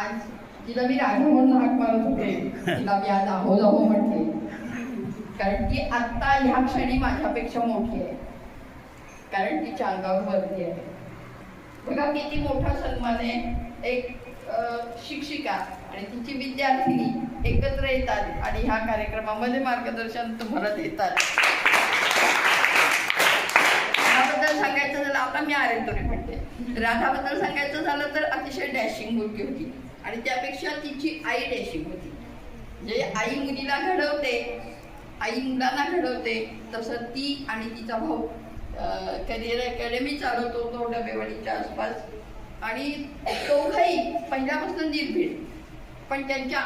आज तिला मी राघव म्हणून हाक मारत होते. तिला मी आज आहो जाहो म्हणते कारण ती आत्ता ह्या क्षणी माझ्यापेक्षा मोठी आहे. कारण ती चांगावर वरती आहे. बघा किती मोठा सन्मान आहे एक शिक्षिका आणि तिची विद्यार्थिनी एकत्र येतात आणि ह्या कार्यक्रमामध्ये मार्गदर्शन तुम्हाला देतात. राधाबद्दल सांगायचं झालं आता मी आरेंतोरी म्हणते. राधाबद्दल सांगायचं झालं तर अतिशय डॅशिंग मुलगी होती. आणि त्यापेक्षा तिची आई डॅशिंग होती. जे आई मुलीला घडवते आई मुलांना घडवते तसं ती आणि तिचा भाऊ करिअर अकॅडमी चालवतो तो डबेवाडीच्या आसपास. आणि दोघंही पहिल्यापासून निर्भीड. पण त्यांच्या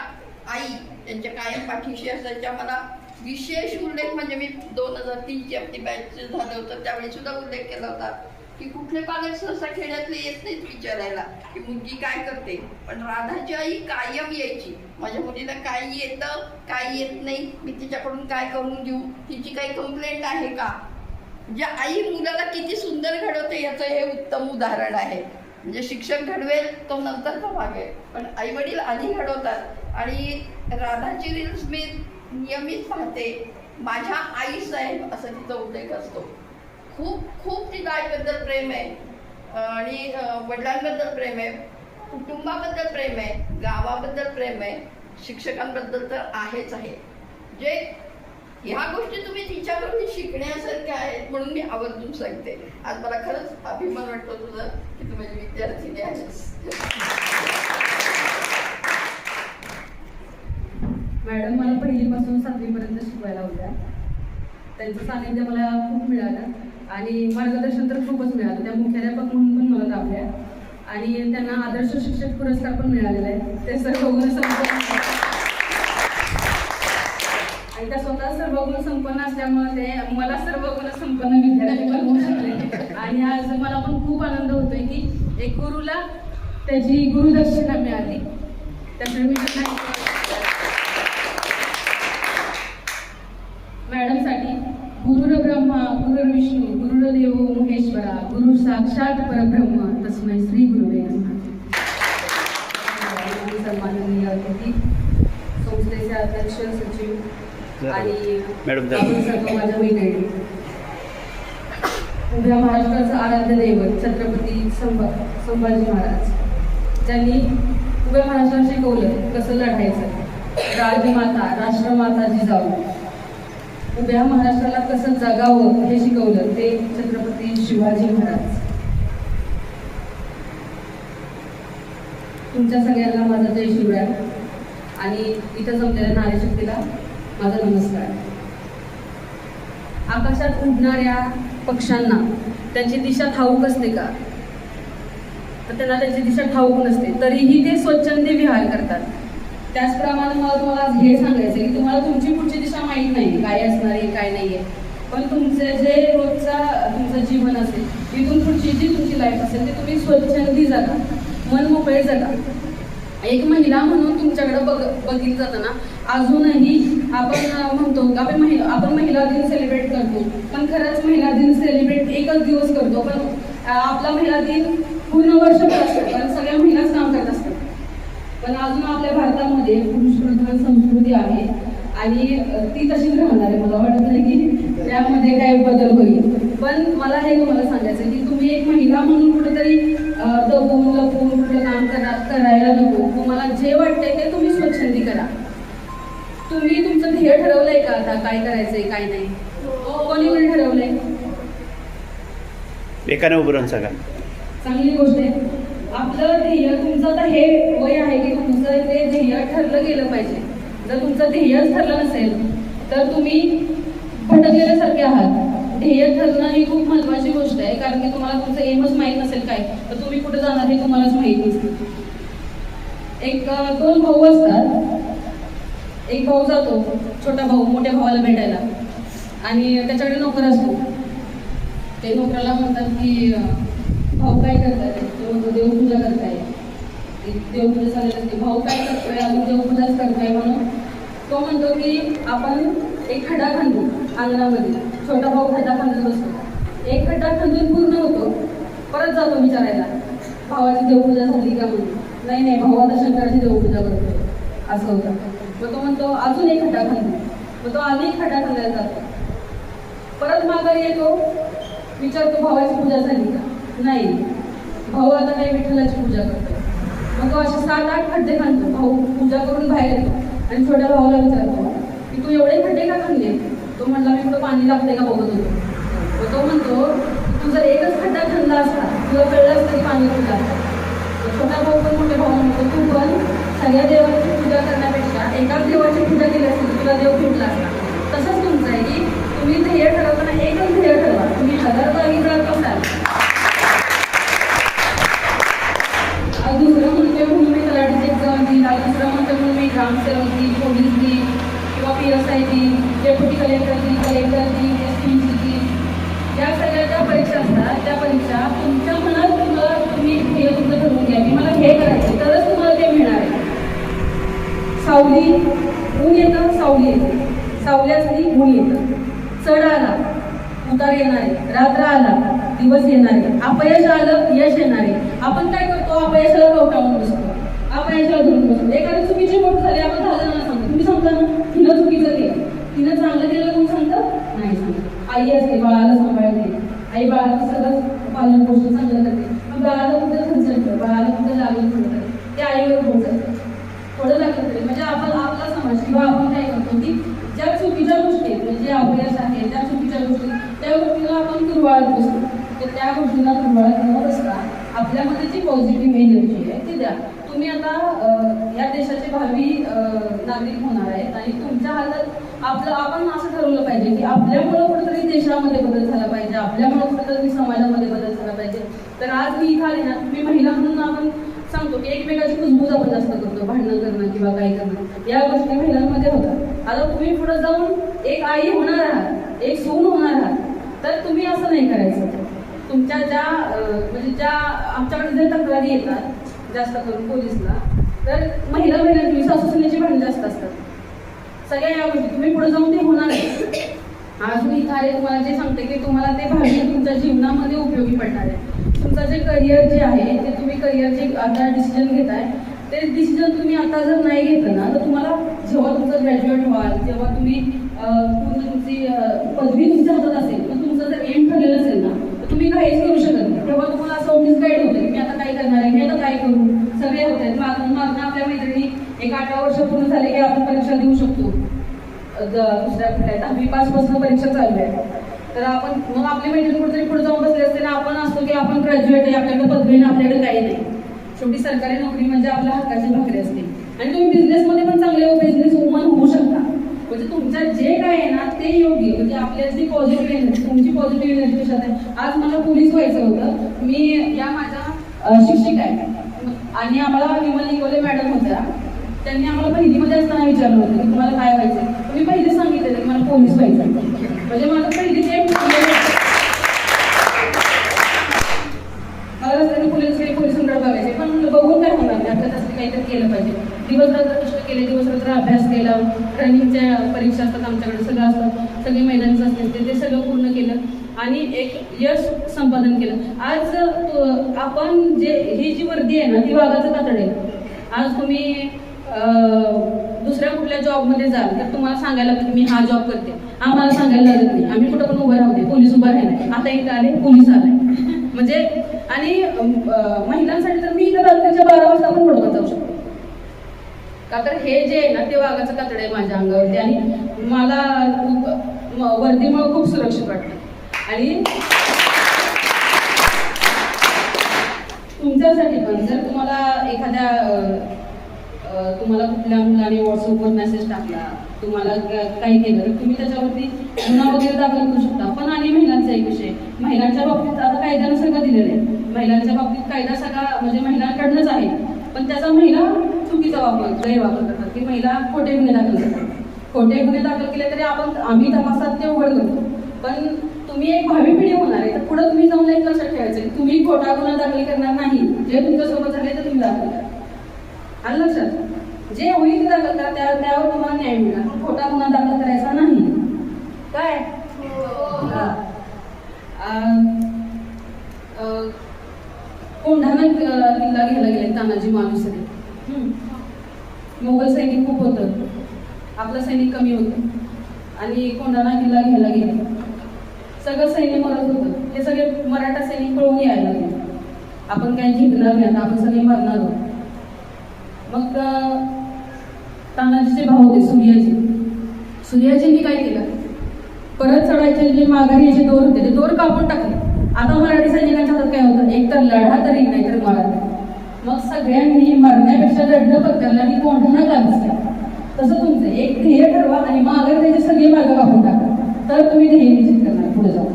आई त्यांच्या कायम पाठीशी असायच्या. मला विशेष उल्लेख म्हणजे मी दोन हजार तीनची आपली बॅच झालं होतं त्यावेळी सुद्धा उल्लेख केला होता. की कुठले पालक सहसा खेड्यातले येत नाहीत विचारायला. की मुलगी काय करते? पण राधाची आई कायम यायची. माझ्या मुलीला काय येतं काय येत नाही. मी तिच्याकडून काय करून देऊ? तिची काही कंप्लेंट आहे का? म्हणजे आई मुलाला किती सुंदर घडवते याचं हे उत्तम उदाहरण आहे. म्हणजे शिक्षक घडवेल तो नंतर तो मागे. पण आई वडील आधी घडवतात. आणि राधाची रील्स मी नियमित पाहते. माझ्या आई साहेब असं तिचा उल्लेख असतो. खूप खूप तिचं आईबद्दल प्रेम आहे. आणि वडिलांबद्दल प्रेम आहे. कुटुंबाबद्दल प्रेम आहे. गावाबद्दल प्रेम आहे. शिक्षकांबद्दल तर आहेच आहे. जे ह्या गोष्टी तुम्ही तिच्याकडून शिकण्यासारख्या आहेत म्हणून मी आवर्जून सांगते. आज मला खरंच अभिमान वाटतो तुझं की तू माझी विद्यार्थिनी आहेस. मॅडम मला पहिलीपासून सातवीपर्यंत शिकवायला होत्या त्यांचं सानिध्य मला खूप मिळालं. आणि मार्गदर्शन तर खूपच मिळालं. त्या मुख्याध्यापक म्हणून पण मला लाभल्या आणि त्यांना आदर्श शिक्षक पुरस्कार पण मिळालेला आहे. ते सर्व गुण संपन्न आणि त्या स्वतः सर्व गुण संपन्न असल्यामुळे ते मला सर्व गुण संपन्न विद्यार्थी बनवू शकले. आणि आज मला पण खूप आनंद होतोय की एक गुरुला त्याची गुरुदक्षिणा मिळाली. त्यामुळे मी त्यांना मॅडमसाठी गुरुर ब्रह्मा गुरुर विष्णू गुरुर देव महेश्वरा गुरु साक्षात परब्रह्म तस्मै श्री गुरुवे नमः. सन्माननीय अतिथी संस्थेचे अध्यक्ष सचिव आणि मॅडम, जा. आपण सर्व माझ्या मैत्रिणी उभ्या महाराष्ट्राचं आराध्य दैवत छत्रपती संभा संभाजी महाराज. ज्यांनी उभ्या महाराष्ट्राला शिकवलं कसं लढायचं? राजमाता राष्ट्रमाता जिजाऊ उभ्या महाराष्ट्राला कसं जगावं हे शिकवलं ते छत्रपती शिवाजी महाराज. तुमच्या सगळ्यांना माझा जय शिवराय. आणि इथं जमलेल्या नारीशक्तीला माझा नमस्कार. आकाशात उडणाऱ्या पक्ष्यांना त्यांची दिशा ठाऊक असते का? तर त्यांना त्यांची दिशा ठाऊक नसते. तरीही ते स्वच्छंदी विहार करतात. त्याचप्रमाणे मला तुम्हाला आज हे सांगायचं की तुम्हाला तुमची पुढची दिशा माहीत नाही काय असणार आहे काय नाही आहे पण तुमचे जे रोजचा तुमचं जीवन असेल तिथून पुढची जी तुमची लाईफ असेल ते तुम्ही स्वच्छंदी जाता मन मोकळे जाता एक महिला म्हणून तुमच्याकडे बघ बघितलं जातं ना अजूनही आपण म्हणतो आपण महिला आपण महिला दिन सेलिब्रेट करतो पण खरंच महिला दिन सेलिब्रेट एकच दिवस करतो पण आपला महिला दिन पूर्ण वर्षभर असतो कारण सगळ्या महिलाच काम करत असतात. पण अजून आपल्या भारतामध्ये आणि ती तशीच राहणार आहे. मला वाटत नाही की त्यामध्ये काही बदल होईल. पण मला हे तुम्हाला सांगायचं आहे की तुम्ही एक महिला म्हणून कुठेतरी दबून लपून कुठलं काम करा करायला नको. तुम्हाला जे वाटतंय ते तुम्ही स्वच्छंदी करा. तुम्ही तुमचं ध्येय ठरवलंय का आता? काय करायचंय काय नाही? कोणी कोणी ठरवलंय? एकाने उभं राहून सांगा. चांगली गोष्ट आहे. आपलं ध्येय तुमचं आता हे वय आहे की तुमचं ते ध्येय ठरलं गेलं पाहिजे. जर तुमचं ध्येयच ठरलं नसेल तर तुम्ही भटकलेल्यासारखे आहात. ध्येय ठरणं ही खूप महत्वाची गोष्ट आहे कारण की तुम्हाला तुमचं एमच माहीत नसेल काय तर तुम्ही कुठे जाणार हे तुम्हालाच माहीत नसते. एक दोन भाऊ असतात. एक भाऊ जातो छोटा भाऊ मोठ्या भावाला भेटायला. आणि त्याच्याकडे नोकर असतो. ते नोकराला म्हणतात की भाऊ काय करताय? तो म्हणतो देवपूजा करताय. देवपूजा चालत असते. भाऊ काय करतोय? आम्ही देवपूजाच करतोय म्हणून तो म्हणतो की आपण एक खड्डा खांदू अंगणामध्ये. छोटा भाऊ खड्डा खांदत असतो एक खड्डा खांदून पूर्ण होतो. परत जातो विचारायला. भावाची देवपूजा झाली का म्हणून? नाही नाही भाऊ आता शंकराची देवपूजा करतोय. असं होतं. मग तो म्हणतो अजून एक खड्डा खांदू मग तो आधी खड्डा खांदायला जातो. परत माघारी येतो. विचारतो भावाची पूजा झाली का? नाही. भाऊ आता काही विठ्ठलाची पूजा करतो मग तो असे सात आठ खड्डे खाणतो भाऊ पूजा करून बाहेर येतो. आणि छोट्या भावाला विचारतो की तू एवढे खड्डे का खाल्ले? तो म्हणला मी कुठं पाणी लागते का बघत होतो. मग तो म्हणतो तू जर एकच खड्डा खाल्ला असता तुला कळलं असतं की पाणी कुठलं असतं तर छोटा भाऊ पण मोठे भाऊ म्हणतो तू पण सगळ्या देवाची पूजा करण्यापेक्षा एकाच देवाची पूजा केली असती तुला देव भेटला असता तसंच तुमचं आहे की तुम्ही ध्येय ठरवताना एकच ध्येय ठरवा तुम्ही हजार जागी जात असाल आज दुसरं म्हणते म्हणून मी तलाठीची एक्झाम दिली आज दुसरं म्हणते म्हणून मी ग्रामसेवक दिली पोलीस दिली किंवा पी एस आय दी डेप्युटी कलेक्टर दिली कलेक्टर दिली एस पी दिली या सगळ्या ज्या परीक्षा असतात त्या परीक्षा तुमच्या मनात तुम्हाला तुम्ही ध्येय तुमचं ठरवून घ्या की मला हे करायचं तरच तुम्हाला ते मिळणार आहे सावली ऊन येतं सावली येते सावली असली ऊन येतं चढ आला उतार येणार आहे रात्र आला दिवस येणार आहे अपयश आलं यश येणार आहे. आपण काय करतो? अपयशाला लोटावून बसतो. अपयशाला धरून बसतो. एखादी चुकीची गोष्ट झाली आपण झालं ना सांगतो. तुम्ही सांगता ना तिनं चुकीचं केलं. तिनं चांगलं केलं कोण सांगतं? नाही सांगत. आई असते बाळाला सांभाळते. आई बाळाला सगळं पालन पोषण चांगलं करते. मग बाळाला कुठं खर्च बाळाला कुठं लागलं थोडं ते आईवर पोहोचत थोडं लागलं तरी. म्हणजे आपण आपला समाज किंवा आपण काय करतो की ज्या चुकीच्या गोष्टी आहेत म्हणजे अपयश आहे त्या चुकीच्या गोष्टी त्या गोष्टीला आपण कुरवाळत बसतो. तर त्या गोष्टींना तुम्हाला न असता आपल्यामध्ये जी पॉझिटिव्ह एनर्जी आहे ती द्या. तुम्ही आता या देशाचे भावी नागरिक होणार आहेत आणि तुमच्या हातात आपलं आपण असं ठरवलं पाहिजे की आपल्यामुळं कुठेतरी देशामध्ये बदल झाला पाहिजे आपल्यामुळं कुठेतरी समाजामध्ये बदल झाला पाहिजे. तर आज मी इथं आले ना तुम्ही महिला म्हणून आपण सांगतो की एकमेकाची कुजबूज आपण जास्त करतो भांडणं करणं किंवा काय करणं या गोष्टी महिलांमध्ये होतात. आता तुम्ही पुढे जाऊन एक आई होणार आहात एक सून होणार आहात तर तुम्ही असं नाही करायचं. तुमच्या ज्या म्हणजे ज्या आमच्याकडे जे तक्रारी येतात जास्त करून पोलिसला तर महिला महिला तुम्ही सुनेची भांडण जास्त असतात. सगळ्या या गोष्टी तुम्ही पुढे जाऊन ते होणार नाही. आज मी इथं आले तुम्हाला जे सांगते की तुम्हाला ते भावी तुमच्या जीवनामध्ये उपयोगी पडणार आहे. तुमचं जे करिअर जे आहे ते तुम्ही करिअरचे आता डिसिजन घेताय ते डिसिजन तुम्ही आता जर नाही घेतलं ना तर तुम्हाला जेव्हा तुमचं ग्रॅज्युएट व्हाल जेव्हा तुम्ही पूर्ण तुमची पदवी तुमच्या हातात असेल पण तुमचं जर एम ठरलेलं असेल ना तर तुम्ही काहीच करू शकत नाही. तेव्हा तुम्हाला असं मिसगाईड होतं की मी आता काय करणार आहे? मी आता काय करू? सगळे होत आहेत. मागून मागणं आपल्या मैत्रिणी एक अठरा वर्ष पूर्ण झाले की आपण परीक्षा देऊ शकतो. दुसऱ्या कुठल्या? दहावी पासपासून परीक्षा चालू आहे. तर आपण मग आपली मैत्रिणी कुठेतरी पुढे जाऊन बसले असते ना आपण असतो की आपण ग्रॅज्युएट आहे आपल्याकडे पदवी नाही आपल्याकडे काही नाही. शेवटी सरकारी नोकरी म्हणजे आपल्या हक्काची भाकरी असते. आणि तुम्ही बिझनेसमध्ये पण चांगले हो, बिझनेस वुमन होऊ म्हणजे तुमचं जे काय आहे ना ते योग्य म्हणजे आपल्याची पॉझिटिव्ह एनर्जी तुमची पॉझिटिव्ह एनर्जी कशात आहे आज मला पोलीस व्हायचं होतं. मी या माझ्या शिक्षिका आहे. आणि आम्हाला विमल निगोले मॅडम होत्या. त्यांनी आम्हाला पहिलीमध्ये असताना विचारलं होतं की तुम्हाला काय व्हायचं मी पहिले सांगितलं की मला पोलीस व्हायचं म्हणजे मला पहिली जे रनिंगच्या परीक्षा असतात आमच्याकडे सगळं असतं. सगळे महिलांचं असतात ते ते सगळं पूर्ण केलं आणि एक यश संपादन केलं. आज आपण जे ही जी वर्दी आहे ना ती वाघाचं कातड आहे. आज तुम्ही दुसऱ्या कुठल्या जॉबमध्ये जाल तर तुम्हाला सांगायला लागतं की मी हा जॉब करते. आम्हाला सांगायला लागत नाही. आम्ही कुठं पण उभं राहते पोलीस उभा राहिले आता इथं आले पोलीस आले म्हणजे आणि महिलांसाठी तर मी इथं रात्रीच्या बारा वाजता पण पडवत जाऊ शकतो. का तर हे जे आहे ना ते वाघाचं कातड आहे माझ्या अंगावरती आणि मला खूप वर्दीमुळे खूप सुरक्षित वाटतं आणि तुमच्यासाठी पण जर तुम्हाला एखाद्या तुम्हाला कुठल्या मुलाने व्हॉट्सअपवर मेसेज टाकला तुम्हाला काही केलं तर तुम्ही त्याच्यावरती गुन्हा वगैरे दाखल करू शकता. पण आणि महिलांचा एक विषय महिलांच्या बाबतीत आता कायद्यानं सगळं दिलेलं आहे? महिलांच्या बाबतीत कायदा सगळा म्हणजे महिलांकडनंच आहे. पण त्याचा महिला चुकीचा वापर गैरवापर करतात. की महिला खोटे गुन्हे दाखल करतात. खोटे गुन्हे दाखल केले तरी आपण आम्ही तपासात ते उघड करतो पण तुम्ही एक भावी पिढी होणार आहे तर पुढे तुम्ही जाऊन एक लक्षात ठेवायचं की तुम्ही खोटा गुन्हा दाखल करणार नाही. जे तुमच्यासोबत झाले ते तुम्ही दाखल करा आलं लक्षात जे होईल ते दाखल करा त्या त्यावर तुम्हाला न्याय मिळणार. खोटा गुन्हा दाखल करायचा नाही. काय? हा. कोंढाणा किल्ला घ्यायला गेले तानाजी मालुसरे. मोगल सैनिक खूप होतं. आपलं सैनिक कमी होतं. आणि कोंढाणा किल्ला घ्यायला गेले. सगळं सैन्य मरत होतं. हे सगळे मराठा सैनिक पळून यायला लागले. आपण काही जिंकणार नाही आपण सगळे मरणार आहोत. मग तानाजीचे भाऊ होते सूर्याजी. सूर्याजींनी काय केलं? परत चढायचे जे माघारी याचे दोर होते ते दोर कापून टाकले. आता मराठी सैनिकांच्या हातात काय होतं? एक तर लढा तरी नाही तर मरा मग सगळ्यांनी मरण्यापेक्षा लढणं पत्करलं आणि कोणत्या का तसं तुमचं एक ध्येय ठरवा आणि माघारी त्याचे सगळे मार्ग कापून टाका. तर तुम्ही ध्येय निश्चित करणार पुढे जाऊन.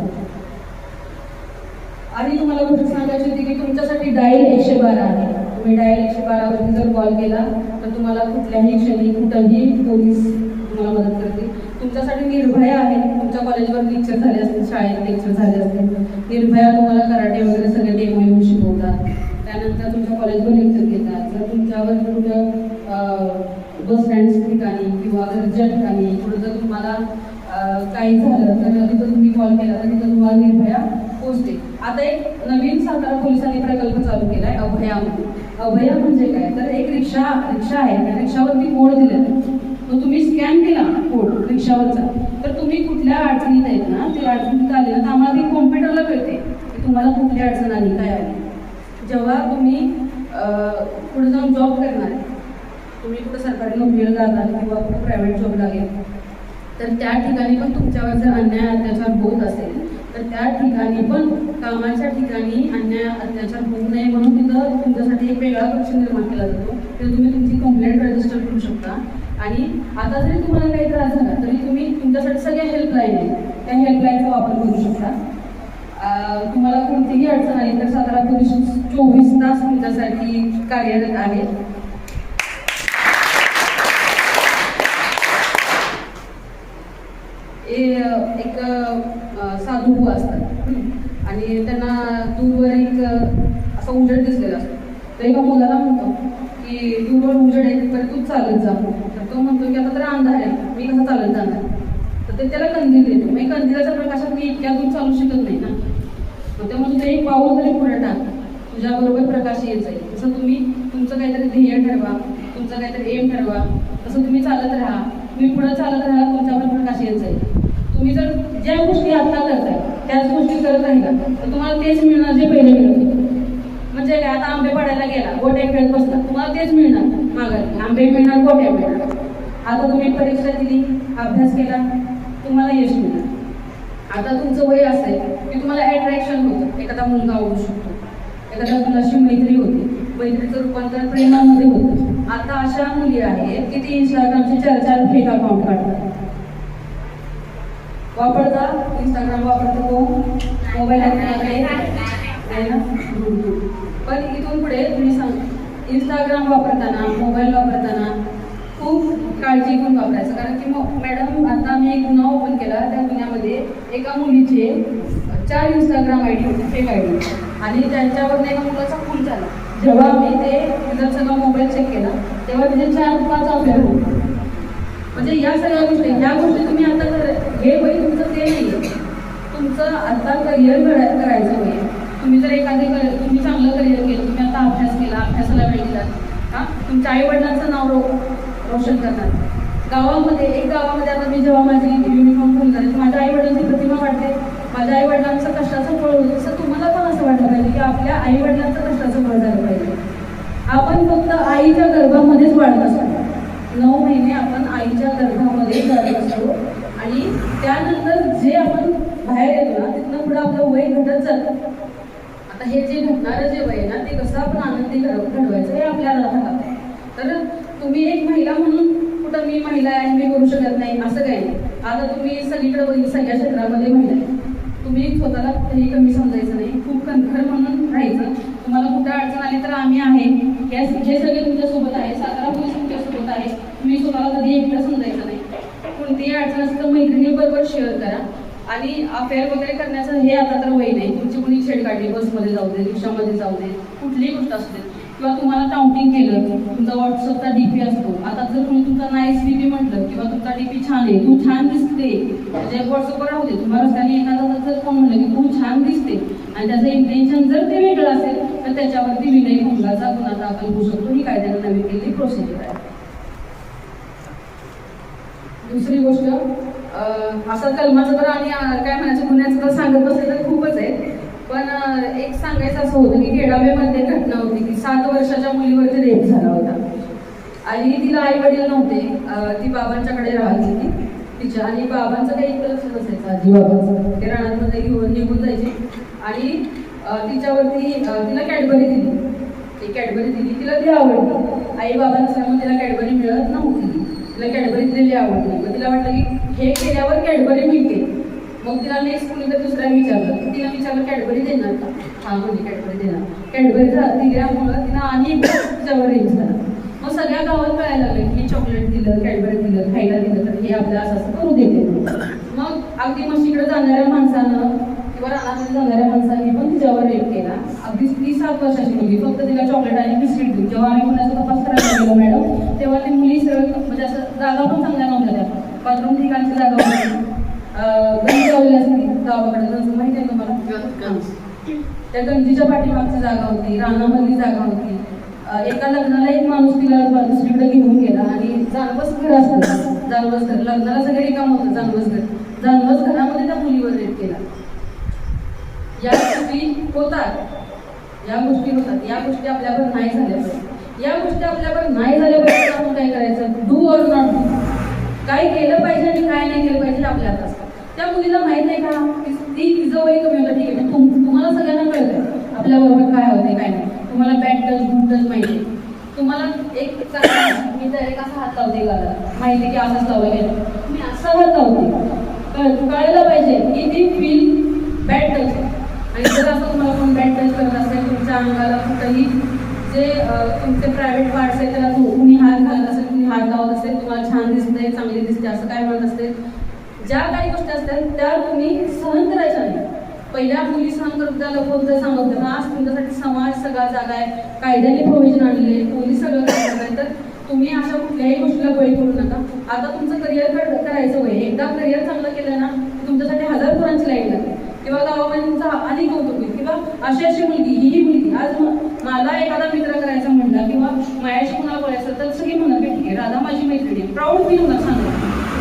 आधी तुम्हाला गोष्ट सांगायची होती की तुमच्यासाठी डायल एकशे बारा आहे. तुम्ही डायल एकशे बारावरती जर कॉल केला तर तुम्हाला कुठल्याही क्षणी कुठंही पोलीस तुम्हाला मदत करतील. तुमच्यासाठी निर्भया आहे. तुमच्या कॉलेजवर लेक्चर झाले असतील शाळेत लेक्चर झाले असतील. निर्भया तुम्हाला कराटे वगैरे सगळे डेमो येऊन शिकवतात. त्यानंतर तुमच्या कॉलेजवर लेक्चर घेतात. जर तुमच्यावर तुमच्या बस स्टँड ठिकाणी किंवा घरच्या ठिकाणी कुठं जर तुम्हाला काही झालं तर तिथं तुम्ही कॉल केला तर तिथं तुम्हाला निर्भया पोचते. आता एक नवीन सातारा पोलिसांनी प्रकल्प चालू केलाय अभया अभया म्हणजे काय? तर एक रिक्षा रिक्षा आहे. त्या रिक्षावरती कोड दिलेला आहे. मग तुम्ही स्कॅन केला ना कोड रिक्षावरचा तर तुम्ही कुठल्या अडचणीत आहेत ना ते अडचणीत आले ना तर आम्हाला ती कॉम्प्युटरला कळते की तुम्हाला कुठली अडचण आली काय आली. जेव्हा तुम्ही पुढे जाऊन जॉब करणार तुम्ही कुठं सरकारी नोकरीला जाणार किंवा कुठं प्रायव्हेट जॉब लागेल तर त्या ठिकाणी पण तुमच्यावर जर अन्याय अत्याचार होत असेल तर त्या ठिकाणी पण कामाच्या ठिकाणी अन्याय अत्याचार होऊ नये म्हणून तिथं तुमच्यासाठी एक वेगळा कक्ष निर्माण केला जातो. तर तुम्ही तुमची कंप्लेंट रजिस्टर करू शकता. आणि आता जरी तुम्हाला काही त्रास झाला तरी तुम्ही तुमच्यासाठी सगळ्या हेल्पलाईन आहेत. त्या हेल्पलाईनचा वापर करू शकता. तुम्हाला कोणतीही अडचण आली तर साधारण पोलीस चोवीस तास तुमच्यासाठी कार्यरत आहे. हे एक साधू असतात. आणि त्यांना दूरवर एक असा उजेड दिसलेला असतो. तर एका मुलाला म्हणतो की दूरवर उजेड आहे तर तू चालत जा. तो म्हणतो की आता तर अंधार आहे. मी कसं चालत जाणार? तर ते त्याला कंदील देतो. मग कंदिलाच्या प्रकाशात मी इतक्या दूर चालू शकत नाही ना. मग त्यामुळे ते एक पाऊल तरी पुढे टाक. तुझ्याबरोबर प्रकाश येत जाईल तसं तुम्ही तुमचं काहीतरी ध्येय ठरवा तुमचं काहीतरी एम ठरवा तसं तुम्ही चालत राहा. तुम्ही पुढे चालत राहा तुमच्यावर प्रकाश येत जाईल तुम्ही जर ज्या गोष्टी आत्ता करताय त्याच गोष्टी करत राहिला तर तुम्हाला तेच मिळणार जे पहिले मिळत म्हणजे काय? आता आंबे पडायला गेला. गोट्या खेळत बसला. तुम्हाला तेच मिळणार माघारी. आंबे मिळणार गोट्या मिळणार. आता तुम्ही परीक्षा दिली अभ्यास केला तुम्हाला यश मिळणार. आता तुमचं वय असेल की तुम्हाला अट्रॅक्शन होतं. एखादा मुलगा आवडू शकतो. एखाद्या मुलाशी मैत्री होते. मैत्रीचं रूपांतर प्रेमामध्ये होतं. आता अशा मुली आहेत की ती इंस्टाग्रामची चर्चा फेक अकाउंट काढतात. वापरता? इंस्टाग्राम वापरतो मोबाईल आहे ना? पण इथून पुढे तुम्ही सांग इंस्टाग्राम वापरताना मोबाईल वापरताना खूप काळजी घेऊन वापरायचं. कारण की मग मॅडम आता मी एक गुन्हा ओपन केला त्या गुन्ह्यामध्ये एका मुलीचे चार इंस्टाग्राम आय डी होते फेक आय डी आणि त्यांच्यावर एका मुलाचा खून झाला. जेव्हा मी ते तिचा सगळा मोबाईल चेक केला तेव्हा तिथे चार पाच अफेअर होते. म्हणजे या सगळ्या गोष्टी ह्या गोष्टी तुम्ही आता हे वय तुमचं ते नाही तुमचं आता करिअर करायचं वय तुम्ही जर एखादे कर तुम्ही चांगलं करिअर केलं तुम्ही आता अभ्यास केला अभ्यासाला वेळ दिला हां? तुमच्या आईवडिलांचं नाव रो रोशन करणार गावामध्ये एक गावामध्ये आता मी जेव्हा माझी युनिफॉर्म घेऊन झाली माझ्या आईवडिलांची प्रतिमा वाटते माझ्या आईवडिलांचं कष्टाचं फळ होतं तसं तुम्हाला पण असं वाटलं पाहिजे की आपल्या आईवडिलांचं कष्टाचं फळ झालं पाहिजे. आपण फक्त आईच्या गर्भामध्येच वाढत असतो. नऊ महिने आपण आईच्या गर्भामध्ये जात असतो. आणि त्यानंतर जे आपण बाहेर येतो ना तिथनं पुढं आपलं वय घटत जातं हे जे घडणारं जे वय आहे ना ते कसं आपण आनंदी घडवायचं हे आपल्याला तर तुम्ही एक महिला म्हणून कुठं मी महिला आहे मी करू शकत नाही असं काही नाही. आता तुम्ही सगळीकडे बघितलं सगळ्या क्षेत्रामध्ये महिला आहे तुम्ही स्वतःला कुठेही कमी समजायचं नाही. खूप कणखर म्हणून राहायचं. तुम्हाला कुठं अडचण आली तर आम्ही आहे. हे हे सगळे तुमच्यासोबत आहे. सातारा पोलीस तुमच्यासोबत आहे. तुम्ही स्वतःला कधी एकटं समजायचं नाही. कोणतीही अडचण असेल तर मैत्रिणीबरोबर शेअर करा. आणि अफेअर वगैरे करण्याचं हे आता तर वय नाही. तुमची कुणी छेड काढली बसमध्ये जाऊ दे रिक्षामध्ये जाऊ दे कुठलीही गोष्ट असू दे. किंवा तुम्हाला काउंटिंग केलं तुमचा व्हॉट्सअपचा डीपी असतो. आता जर तुम्ही तुमचा नाईस डीपी म्हटलं किंवा तुमचा डीपी छान आहे तू छान दिसते. म्हणजे व्हॉट्सअपवर राहू दे. तुम्हाला रस्त्याने एखादा जर कोण म्हणलं की तू छान दिसते आणि त्याचं इंटेन्शन जर ते वेगळं असेल तर त्याच्यावरती विनयी भंगाचा गुन्हा दाखल होऊ शकतो. ही कायद्याने नवीन केलेली प्रोसिजर आहे. दुसरी गोष्ट असं कलमाचं तर आणि काय म्हणायचं गुन्ह्याचं तर सांगत बसले तर खूपच आहे पण एक सांगायचं असं होतं की खेडावेमध्ये घटना होती. की सात वर्षाच्या मुलीवरती रेप झाला होता. आणि तिला आई वडील नव्हते ती बाबांच्याकडे राहत होती. तिच्या आणि बाबांचं काही इतकं लक्ष नसायचं. आजी बाबांचं. ते रानातमध्ये घेऊन निघून जायचे. आणि तिच्यावरती तिला कॅडबरी दिली. ती कॅडबरी दिली. तिला ती आवडली. आई बाबा नसल्यामुळे तिला कॅडबरी मिळत नव्हती. तिला कॅडबरी दिलेली आवडली. मग तिला वाटलं की हे केल्यावर कॅडबरी मिळते. मग तिला नेक्स्ट कुणी तर दुसऱ्या विचारलं की तिला विचारलं कॅडबरी देणार का? हा म्हणजे कॅडबरी देणार. कॅडबरी दिल्यामुळं तिला आणि एकदा तिच्यावर रेंज झाला मग सगळ्या गावात कळायला लागलं की चॉकलेट दिलं कॅडबरी दिलं खायला दिलं तर हे आपल्या असं असं करू देते. मग अगदी म्हशीकडे जाणाऱ्या माणसानं किंवा रानामध्ये जाणाऱ्या माणसांनी पण तिच्यावर रेप केला. अगदी ती सात वर्षाची मुलगी फक्त तिला चॉकलेट आणि बिस्किट दिली जेव्हा आम्ही पुण्याचा तपास करायला गेलो मॅडम तेव्हा ती मुली सरळ म्हणजे असं जागा पण चांगल्या नव्हत्या त्या. बाथरूम ठिकाणची जागा माहिती आहे तुम्हाला? त्या गंजीच्या पाठीमागची जागा होती रानामधली जागा होती. एका लग्नाला एक माणूस तिला दुसरीकडे घेऊन गेला आणि जानवस घर असतं. जानवस घर लग्नाला सगळे रिकाम होतं जानवस घर जानवस घरामध्ये त्या मुलीवर रेट केला. या गोष्टी होतात. या गोष्टी होतात. या गोष्टी आपल्यावर नाही झाल्या पाहिजे या गोष्टी आपल्यावर नाही झाल्या पाहिजे आपण काय करायचं? डू ऑर नॉट डू काय केलं पाहिजे आणि काय नाही केलं पाहिजे हे आपल्या हातात असतं त्या मुलीला माहीत आहे का? ती तिचं वय कमी होतं. ठीक आहे तुम तुम्हाला सगळ्यांना कळतं आपल्याबरोबर काय होते काय नाही. तुम्हाला बॅड टच गुड टच माहिती आहे. तुम्हाला एक मी तर एक असा हात लावते गाला माहिती आहे की असंच लावलं गेलं. मी असा हात लावते. कळायला पाहिजे की ती फील बॅड टच आणि जर असं तुम्हाला कोण बॅड टच करत असेल तुमच्या अंगाला कुठंही जे तुमचे प्रायव्हेट पार्ट्स आहेत त्याला तु- कुणी हात घालत असेल हात लावत असेल तुम्हाला छान दिसते चांगली दिसते असं काय म्हणत असेल ज्या काही गोष्टी असतात त्या तुम्ही सहन करायच्या नाही पहिल्या मुली सहन करत होत्या लपवत होत्या सांगत होत्या आज तुमच्यासाठी समाज सगळा जागा आहे कायद्याने प्रोव्हिजन आणले पोलीस सगळं करत आहे तर तुम्ही अशा कुठल्याही गोष्टीला बळी पडू नका. आता तुमचं करिअर करायचं वय एकदा करिअर चांगलं केलं ना तुमच्यासाठी हजार पोरांची लाईन लागते किंवा गावामध्ये तुमचा अनेक कौतुक किंवा अशी अशी मुलगी ही मुलगी आज मला एखादा मित्र करायचा म्हणला किंवा मायाशी कुणाला बोलायचं तर सगळी म्हणा की ठीक आहे राधा माझी मैत्रिणी प्राऊड फील होणार सांगा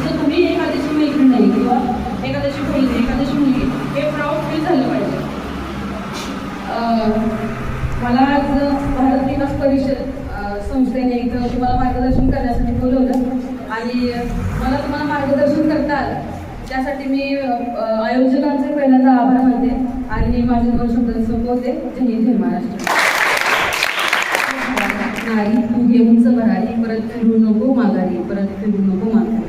जसं तुम्ही एखाद्याची मैत्रीण नाही किंवा एखाद्याची बहीण एखाद्याची मुलगी हे प्राऊड फील झालं पाहिजे. मला आज भारत विकास परिषद संस्थेने इथं तुम्हाला मार्गदर्शन करण्यासाठी बोलवलं आणि मला तुम्हाला मार्गदर्शन करता आलं. त्यासाठी मी आयोजकांचे पहिल्यांदा आभार मानते आणि माझे दोन शब्द संपवते. जय हिंद महाराष्ट्र. नारी तू घेऊनच भरारी परत फिरू नको माघारी परत फिरू नको माघारी.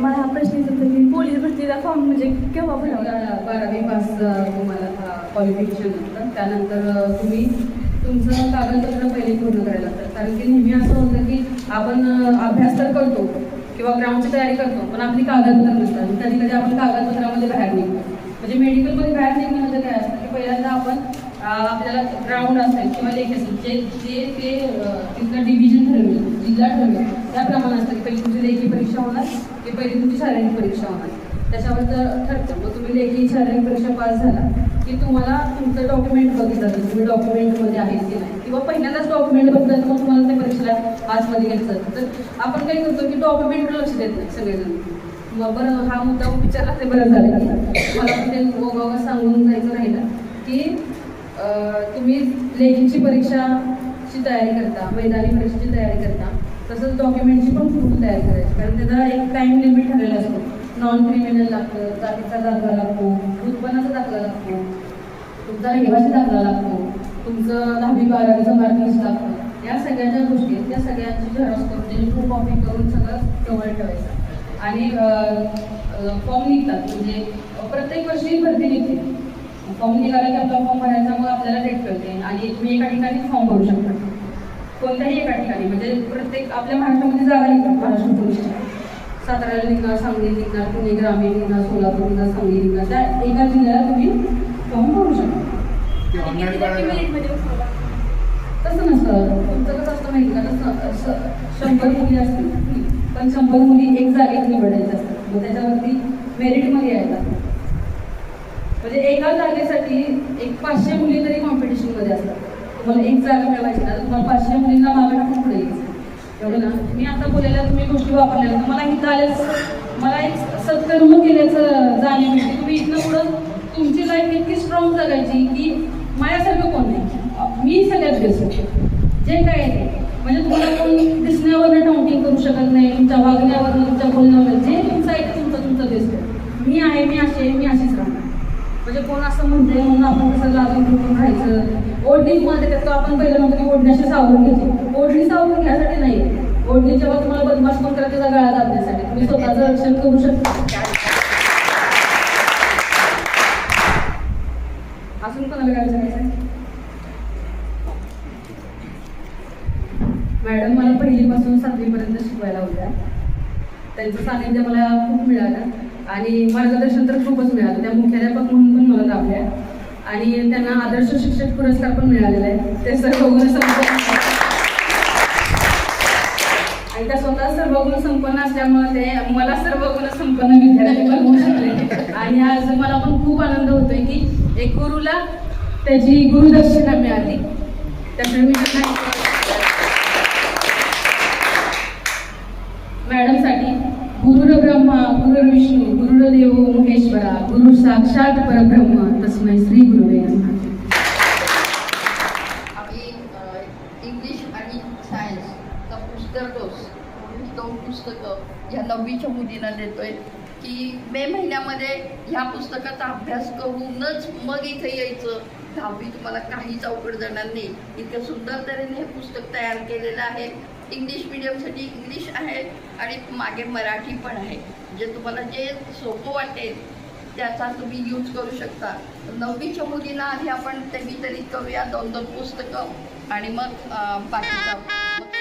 मला हा प्रश्न येत होता की पोलीस भरतीचा फॉर्म म्हणजे केव्हा भरावा? बारावी पास तुम्हाला क्वालिफिकेशन असतं. त्यानंतर तुम्ही तुमचं कागदपत्र पहिले पूर्ण करायला लागतं. कारण की नेहमी असं होतं की आपण अभ्यास तर करतो किंवा ग्राउंडची तयारी करतो पण आपली कागदपत्र नसतात. कधी कधी आपण कागदपत्रामध्ये बाहेर निघतो. म्हणजे मेडिकलमध्ये बाहेर निघणं म्हणजे काय असतं की पहिल्यांदा आपण आपल्याला ग्राउंड असेल किंवा लेख असेल जे जे ते तिथलं डिव्हिजन ठरवेल जिल्हा ठरवेल त्याप्रमाणे असतं की पहिली तुमची लेखी परीक्षा होणार की पहिली तुमची शारीरिक परीक्षा होणार. त्याच्यावर तर ठरतं. मग तुम्ही लेखी शारीरिक परीक्षा पास झाला की तुम्हाला तुमचं डॉक्युमेंट बघितलं जातं. तुम्ही डॉक्युमेंटमध्ये आहे की नाही. किंवा पहिल्यांदाच डॉक्युमेंट बघितलं तर मग तुम्हाला त्या परीक्षेला पासमध्ये घ्यायचं जातं. तर आपण काय करतो की डॉक्युमेंटवर लक्ष देत नाही सगळेजण. मग बरं हा मुद्दा विचारला ते बरं झालं की मला पण ते ओगावा सांगून जायचं राहिलं की तुम्ही लेखीची परीक्षाची तयारी करता मैदानी परीक्षेची तयारी करता तसंच डॉक्युमेंटची पण पूर्ण तयारी करायची. कारण त्याचा एक टाईम लिमिट ठरलेला असतो. नॉन क्रिमिनल लागतं जातीचा दाखला लागतो उत्पन्नाचा दाखला लागतो तुमचा रहिवासी दाखला लागतो तुमचं दहावी बारावीचं मार्किंग लागतं. या सगळ्या ज्या गोष्टी आहेत. त्या सगळ्यांची झेरॉक्स करून त्याची खूप कॉपी करून सगळं जवळ ठेवायचं. आणि फॉर्म निघतात. म्हणजे प्रत्येक वर्षी भरती निघते. फॉर्म निघाला की आपला फॉर्म भरायचा मग आपल्याला डेट कळते. आणि तुम्ही एका ठिकाणी फॉर्म भरू शकता. कोणत्याही एका ठिकाणी. म्हणजे प्रत्येक आपल्या महाराष्ट्रामध्ये जागा निघतात महाराष्ट्र पोलीसच्या साताऱ्याला निघणार सांगली निघणार पुणे ग्रामीण निघणार सोलापूर निघणार सांगली निघणार त्या एका जिल्ह्याला तुम्ही फॉर्म भरू शकता? तसं नसतं. तुमचं कसं असतं माहिती का? तसं शंभर मुली असतील. पण शंभर मुली एक जागेत निवडायच्या असतात. मग त्याच्यावरती मेरिटमध्ये यायला म्हणजे एका जागेसाठी एक पाचशे मुली तरी कॉम्पिटिशनमध्ये असतात. तुम्हाला एक जागा मिळवायची ना तर तुम्हाला पाचशे मुलींना मागे टाकून पुढे एवढं ना? मी आता बोललेल्या तुम्ही गोष्टी वापरल्या तुम्हाला मला इथं आल्यास मला एक सत्कर्म केल्याचं जाणीव मिळते. तुम्ही इथनं पुढं तुमची लाईफ इतकी स्ट्रॉंग जगायची की माझ्यासारखं कोण नाही? मी सगळ्यात बेस्ट जे काय आहे म्हणजे तुम्हाला कोण दिसण्यावरनं टाउंटिंग करू शकत नाही तुमच्या वागण्यावरनं तुमच्या बोलण्यावर जे तुमचं आहे ते तुमचं तुमचं बेस्ट आहे. मी आहे मी अशी आहे मी अशीच म्हणजे कोण असं म्हणते म्हणून आपण कसं लाजून ठेवून राहायचं. ओढणी मध्ये त्याचं आपण पहिलं म्हणतो की ओढण्याशी सावरून घ्यायची ओढणी सावरून घ्यायसाठी नाही. ओढणी जेव्हा तुम्हाला बदमाश पण करा त्याचा गळा दाबण्यासाठी. तुम्ही स्वतःचं रक्षण करू शकता. अजून कोणाला काय विचारायचं मॅडम मला पहिलीपासून सातवीपर्यंत शिकवायला होत्या. त्यांचं सानिध्य मला खूप मिळालं. आणि मार्गदर्शन तर खूपच मिळालं. त्या मुख्याध्यापक म्हणून पण मला लाभल्या आणि त्यांना आदर्श शिक्षक पुरस्कार पण मिळालेला आहे. ते सर्वगुण संपन्न आणि त्या स्वतः सर्वगुण संपन्न असल्यामुळे ते मला सर्वगुण संपन्न विद्यार्थी होऊ शकले. आणि आज मला पण खूप आनंद होतोय की एक गुरुला त्याची गुरुदक्षिणा मिळाली. त्यामुळे मी त्यांना मॅडमसाठी गुरुर ब्रह्मा गुरुर विष्णू महेश्वरा गुरु साक्षात परब्रह्म तस्मै श्री गुरुवे आम्ही इंग्लिश आणि सायन्सचा पुस्तक डोस दोन पुस्तकं या नववीच्या मुलींना देतोय की मे महिन्यामध्ये ह्या पुस्तकाचा अभ्यास करूनच मग इथे यायचं. दहावी तुम्हाला काहीच अवघड जाणार नाही. इतकं सुंदर तऱ्हेने हे पुस्तक तयार केलेलं आहे. इंग्लिश मिडियमसाठी इंग्लिश आहे आणि मागे मराठी पण आहे. जे तुम्हाला जे सोपं वाटेल त्याचा तुम्ही यूज करू शकता. नववीच्या मुलीला आधी आपण ते वितरित करूया दोन दोन पुस्तकं आणि मग बाकी बाकीचा.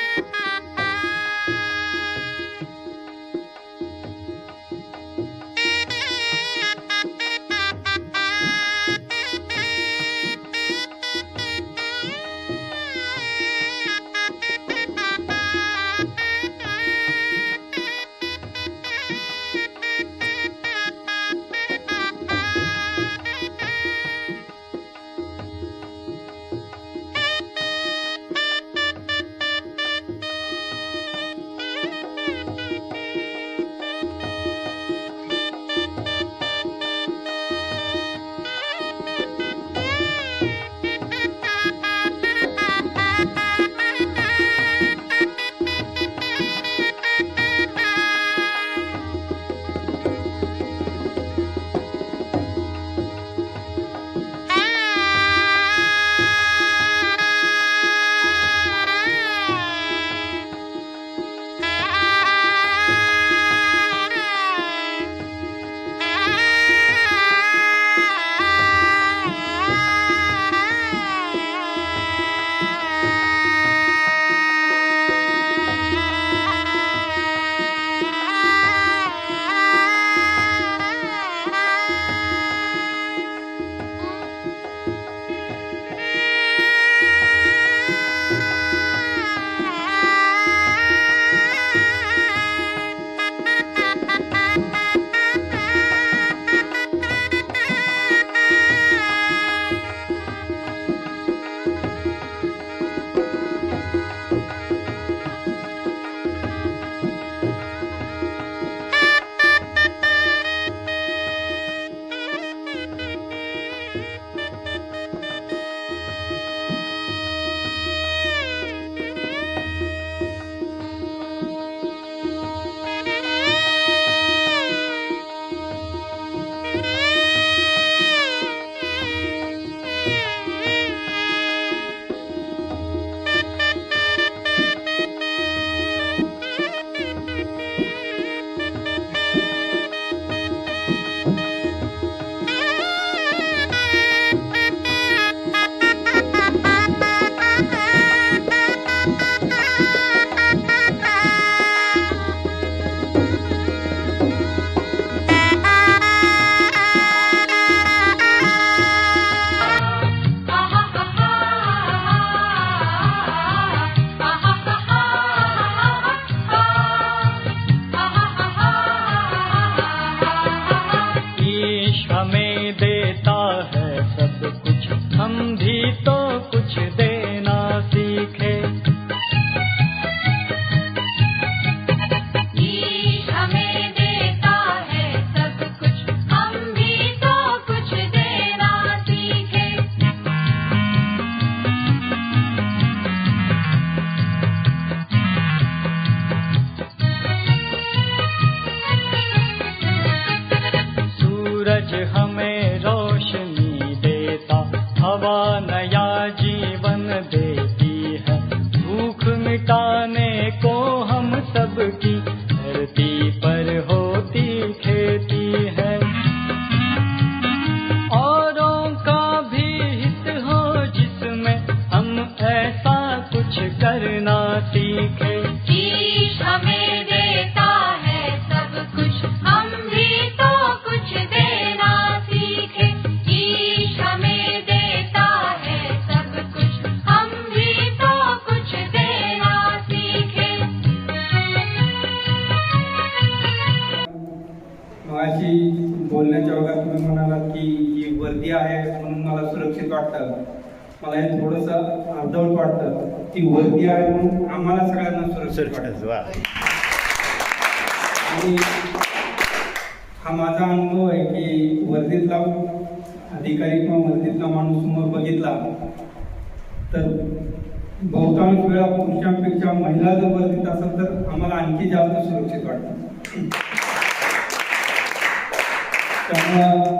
सुरक्षित वाटतं. मला हे थोडंसं अर्धवट वाटतं. ती वर्दी आहे म्हणून आम्हाला सगळ्यांना सुरक्षित वाटतं. आणि हा माझा अनुभव आहे की वर्दीतला अधिकारी किंवा वर्दीतला माणूस समोर बघितला तर बहुतांश वेळा पुरुषांपेक्षा महिला जर वर्दीत असेल तर आम्हाला आणखी जास्त सुरक्षित वाटतं. त्यामुळं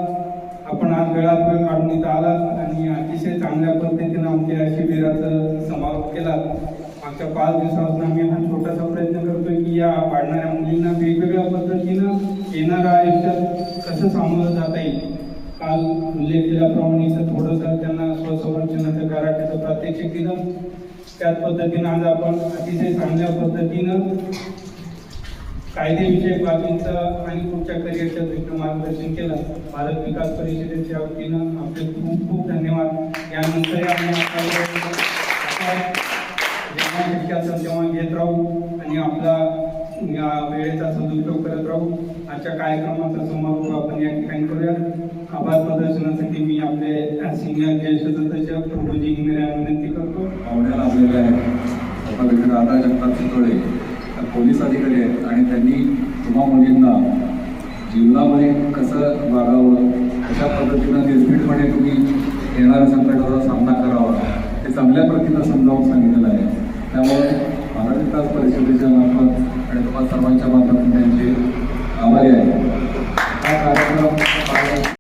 आपण वेळात वेळ काढून इथं आला आणि अतिशय चांगल्या पद्धतीनं आमच्या या शिबिराचा समारोप केला मागच्या पाच दिवसापासून आम्ही हा छोटासा प्रयत्न करतोय की या वाढणाऱ्या मुलींना वेगवेगळ्या पद्धतीनं येणाऱ्या आयुष्यात कसं सामोरं जाता येईल? काल उल्लेख केल्याप्रमाणे इथं थोडंसं त्यांना स्वसंरक्षणाचं कराट्याचं प्रात्यक्षिक दिलं. त्याच पद्धतीनं आज आपण अतिशय चांगल्या पद्धतीनं कायदेविषयक बाबींचं आणि पुढच्या करिअरच्या दृष्टीनं मार्गदर्शन केलं. भारत विकास परिषदेच्या वतीनं आपले खूप खूप धन्यवाद. यानंतरही आम्ही जेव्हा शक्य असेल तेव्हा घेत राहू आणि आपला या वेळेचा सदुपयोग करत राहू. आजच्या कार्यक्रमाचा समारोप आपण या ठिकाणी करूया. आभार प्रदर्शनासाठी मी आपले सिनियर ज्येष्ठ सदस्य प्रभूजी इंगरे विनंती करतो. पाहुण्याला आपल्याला आहेत राधा जगताप चितोळे पोलीस अधिकारी आहेत आणि त्यांनी तुम्हा मुलींना जीवनामध्ये कसं वागावं कशा पद्धतीनं निर्भीडपणे तुम्ही येणाऱ्या संकटाचा सामना करावा हे चांगल्या प्रतीनं समजावून सांगितलेलं आहे. त्यामुळे महाराष्ट्र विकास परिषदेच्या मार्फत आणि तुम्हाला सर्वांच्या मार्फत त्यांचे आभारी आहे. हा